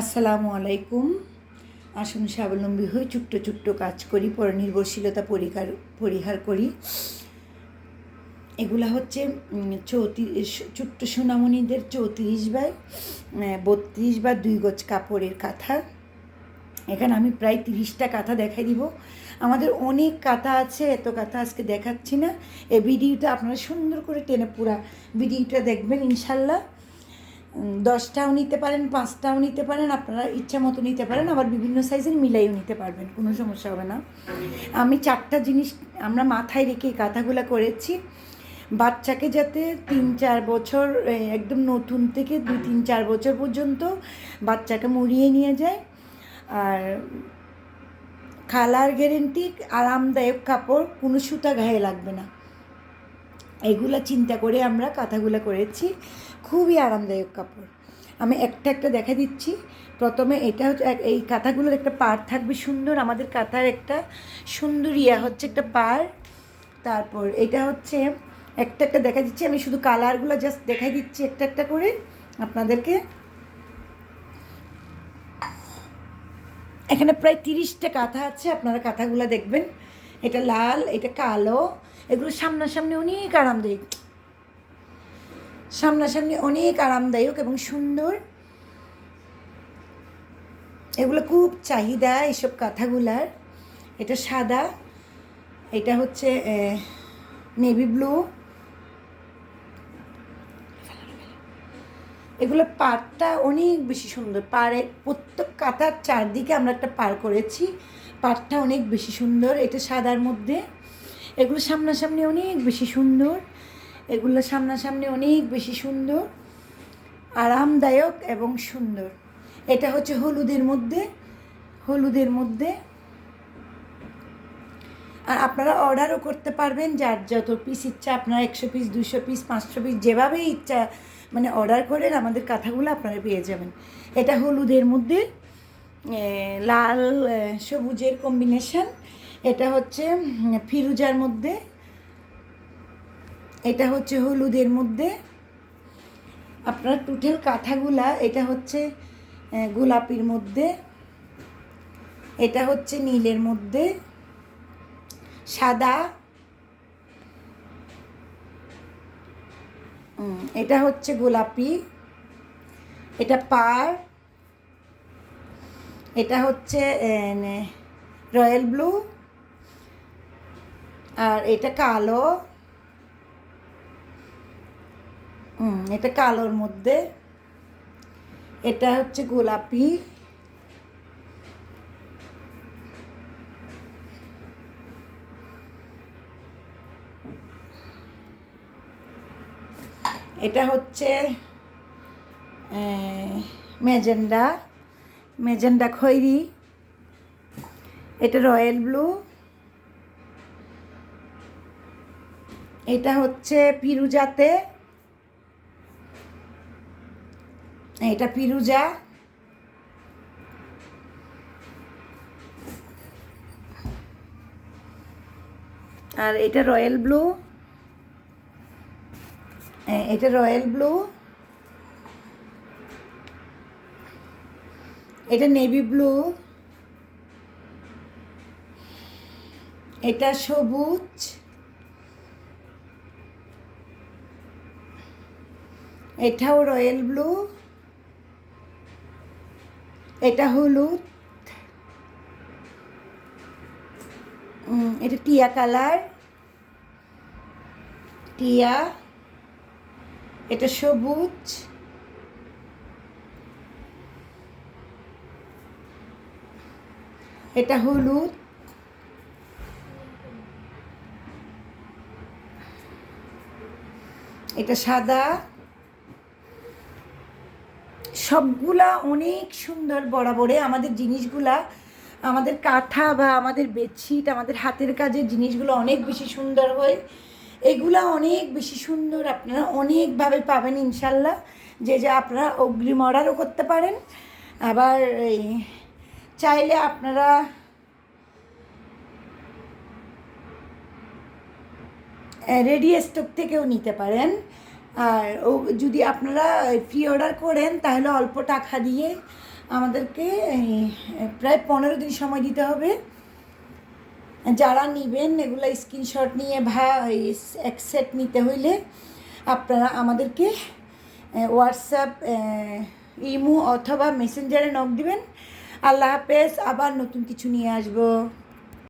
আসসালামু আলাইকুম। আসুন স্বাবলম্বী হয়ে ছোট্ট ছোট্ট কাজ করি, পরনির্ভরশীলতা পরিহার পরিহার করি। এগুলা হচ্ছে চৌত্রিশ, ছোট্ট সোনামণিদের চৌত্রিশ বাই বত্রিশ বা দুই গজ কাপড়ের কাঁথা। এখানে আমি প্রায় তিরিশটা কাঁথা দেখাই দিব। আমাদের অনেক কাঁথা আছে, এত কাঁথা আজকে দেখাচ্ছি না। এই ভিডিওটা আপনারা সুন্দর করে টেনে পুরা ভিডিওটা দেখবেন, ইনশাল্লাহ। দশটাও নিতে পারেন, পাঁচটাও নিতে পারেন, আপনারা ইচ্ছা মতো নিতে পারেন, আবার বিভিন্ন সাইজের মিলাইও নিতে পারবেন, কোনো সমস্যা হবে না। আমি চারটা জিনিস, আমরা মাথায় রেখে কাঁথাগুলো করেছি। বাচ্চাকে যাতে তিন চার বছর একদম নতুন থেকে দুই তিন চার বছর পর্যন্ত বাচ্চাকে মুড়িয়ে নিয়ে যায়। আর কালার গ্যারেন্টি আরামদায়ক কাপড়, কোনো সুতা গায়ে লাগবে না। এগুলা চিন্তা করে আমরা কাঁথাগুলো করেছি। খুবই আরামদায়ক কাপড়। আমি একটা একটা দেখা দিচ্ছি। প্রথমে এটা হচ্ছে এই কাঁথাগুলোর একটা পার থাকবে সুন্দর। আমাদের কাঁথার একটা সুন্দর ইয়া হচ্ছে একটা পার তারপর এটা হচ্ছে একটা একটা দেখা দিচ্ছি। আমি শুধু কালারগুলো জাস্ট দেখাই দিচ্ছি একটা একটা করে আপনাদেরকে। এখানে প্রায় তিরিশটা কাঁথা আছে। আপনারা কাঁথাগুলো দেখবেন। এটা লাল, এটা কালো, এগুলো সামনাসামনি অনেক আরামদায়ক। সামনাসামনি অনেক আরামদায়ক এবং সুন্দর। এগুলো খুব চাহিদা এসব কাঁথাগুলার। এটা সাদা, এটা হচ্ছে নেভি ব্লু এগুলো পাড়টা অনেক বেশি সুন্দর। পাড়ে প্রত্যেক কাতার চারদিকে আমরা একটা পার করেছি। পাড়টা অনেক বেশি সুন্দর, এটা সাদার মধ্যে। এগুলো সামনাসামনি অনেক বেশি সুন্দর, এগুলো সামনাসামনি অনেক বেশি সুন্দর, আরামদায়ক এবং সুন্দর। এটা হচ্ছে হলুদের মধ্যে হলুদের মধ্যে। আর আপনারা অর্ডারও করতে পারবেন, যার যত পিস ইচ্ছা, আপনারা একশো পিস দুশো পিস পাঁচশো পিস যেভাবেই ইচ্ছা মানে অর্ডার করেন, আমাদের কাঁথাগুলো আপনারা পেয়ে যাবেন। এটা হলুদের মধ্যে। লাল সবুজের কম্বিনেশন এটা হচ্ছে ফিরুজার মধ্যে, এটা হচ্ছে হলুদের মধ্যে, আপনার টুটেল কাঁথাগুলা, এটা হচ্ছে গোলাপির মধ্যে, এটা হচ্ছে নীলের মধ্যে, সাদা এটা হচ্ছে গোলাপি, এটা পার এটা হচ্ছে রয়্যাল ব্লু। আর এটা কালো। এটা কালোর মধ্যে। এটা হচ্ছে গোলাপি। এটা হচ্ছে মেজেন্ডা মেজেন্ডা খৈরি, এটা রয়্যাল ব্লু, এটা হচ্ছে পিরুজাতে এটা পিরুজা আর এটা রয়্যাল ব্লু এটা রয়্যাল ব্লু নেভি ব্লু এটা সবুজ, এটাও রয়্যাল ব্লু, এটা হলুদ এটা টিয়া কালার, টিয়া, এটা সবুজ। এটা হলুদ। এটা সাদা। সবগুলা অনেক সুন্দর বরাবরে আমাদের জিনিসগুলা, আমাদের কাঁথা বা আমাদের বেডশিট, আমাদের হাতের কাজের জিনিসগুলো অনেক বেশি সুন্দর হয়। এগুলা অনেক বেশি সুন্দর আপনারা অনেকভাবে পাবেন ইনশাল্লাহ। যে যে আপনারা অগ্রিম অর্ডারও করতে পারেন। আবার এই চাইলে আপনারা রেডি স্টক থেকেও নিতে পারেন। আর ও, যদি আপনারা প্রি অর্ডার করেন, তাহলে অল্প টাকা দিয়ে আমাদেরকে প্রায় পনেরো দিন সময় দিতে হবে। যারা নেবেন, এগুলো স্ক্রিনশট নিয়ে ভা এক সেট নিতে হইলে আপনারা আমাদেরকে হোয়াটসঅ্যাপ ইমো অথবা মেসেঞ্জারে নক দিবেন। আল্লাহ হাফেজ আবার নতুন কিছু নিয়ে আসব।